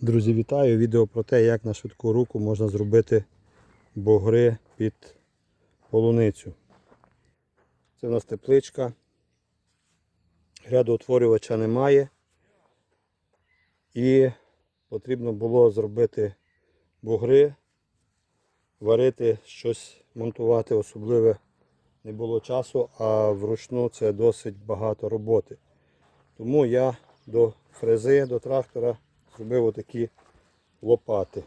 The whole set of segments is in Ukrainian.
Друзі, вітаю! Відео про те, як на швидку руку можна зробити бугри під полуницю. Це у нас тепличка. Рядоутворювача немає. І потрібно було зробити бугри, варити щось, монтувати особливе не було часу, а вручну це досить багато роботи. Тому я до фрези, до трактора зробив отакі лопати.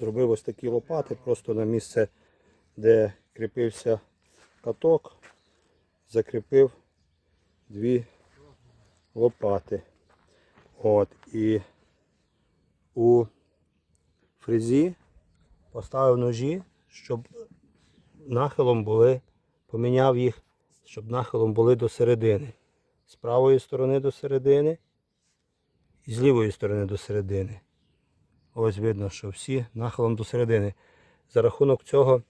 Зробив ось такі лопати просто на місце, де кріпився каток, закріпив дві лопати. От, і у фрезі поставив ножі, щоб нахилом були, поміняв їх, щоб нахилом були до середини. З правої сторони до середини і з лівої сторони до середини. Ось видно, що всі нахилом до середини. За рахунок цього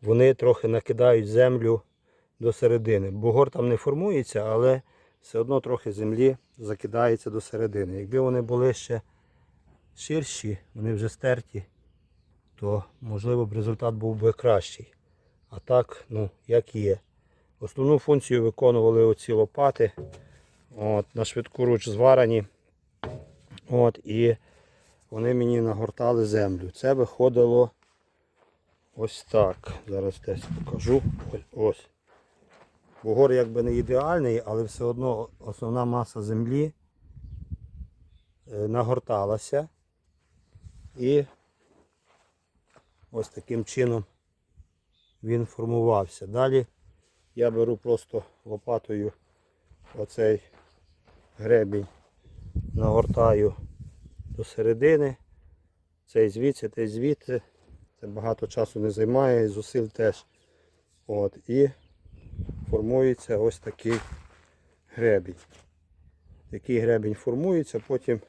вони трохи накидають землю до середини. Бугор там не формується, але все одно трохи землі закидається до середини. Якби вони були ще ширші, вони вже стерті, то можливо б результат був би кращий. А так, ну, як є. Основну функцію виконували оці лопати. От, на швидку руч зварені. От, і вони мені нагортали землю. Це виходило ось так. Зараз десь покажу. Ось. Бугор якби не ідеальний, але все одно основна маса землі е, нагорталася. І ось таким чином він формувався. Далі я беру просто лопатою оцей гребінь, нагортаю до середини. Цей звідси, цей звідси. Це багато часу не займає і зусиль теж. От, І формується ось такий гребінь. Такий гребінь формується, потім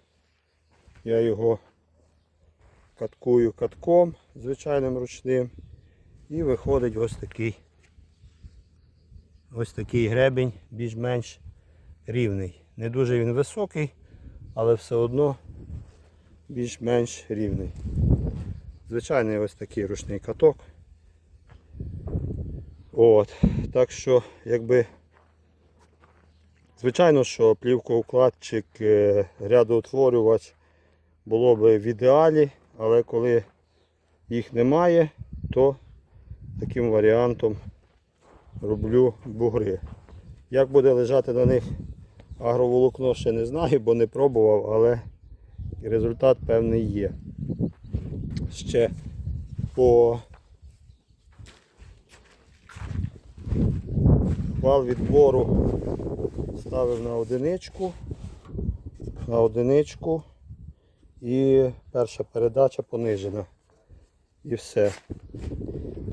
я його каткую катком звичайним ручним. І виходить ось такий ось такий гребень більш-менш рівний. Не дуже він високий, але все одно більш-менш рівний. Звичайний ось такий ручний каток. От. Так що, якби, звичайно, що плівкоукладчик, е, рядоутворювач було б в ідеалі, але коли їх немає, то таким варіантом роблю бугри. Як буде лежати на них агроволокно, ще не знаю, бо не пробував, але результат певний є. Ще по вал відбору ставив на одиничку, на одиничку і перша передача понижена. І все.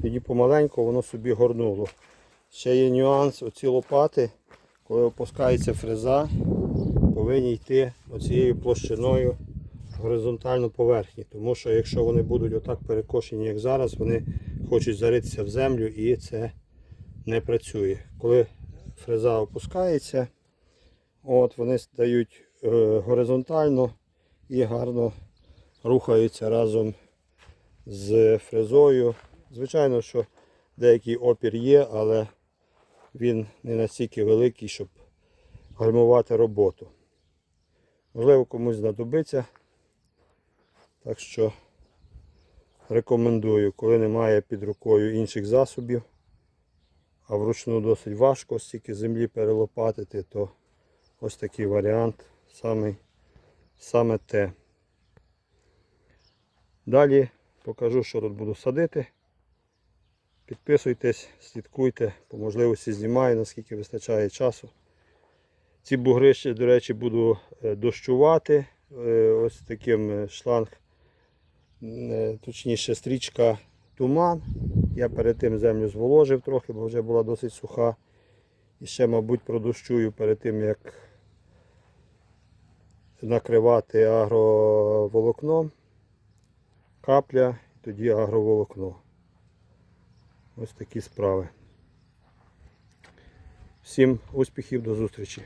Тоді помаленьку воно собі горнуло. Ще є нюанс, оці лопати, коли опускається фреза, повинні йти оцією площиною в горизонтальну поверхні. Тому що якщо вони будуть отак перекошені, як зараз, вони хочуть заритися в землю і це не працює. Коли фреза опускається, от вони стають е, горизонтально і гарно рухаються разом з фрезою. Звичайно, що деякий опір є, але він не настільки великий, щоб гальмувати роботу. Можливо, комусь знадобиться. Так що рекомендую, коли немає під рукою інших засобів, а вручну досить важко стільки землі перелопатити, то ось такий варіант саме, саме те. Далі покажу, що тут буду садити. Підписуйтесь, слідкуйте, по можливості знімаю, наскільки вистачає часу. Ці бугри ще, до речі, буду е, дощувати. Е, Ось таким е, шланг, точніше стрічка туман. Я перед тим землю зволожив трохи, бо вже була досить суха. І ще, мабуть, продощую перед тим, як накривати агроволокном, капля тоді агроволокно. Ось такі справи. Всім успіхів, до зустрічі!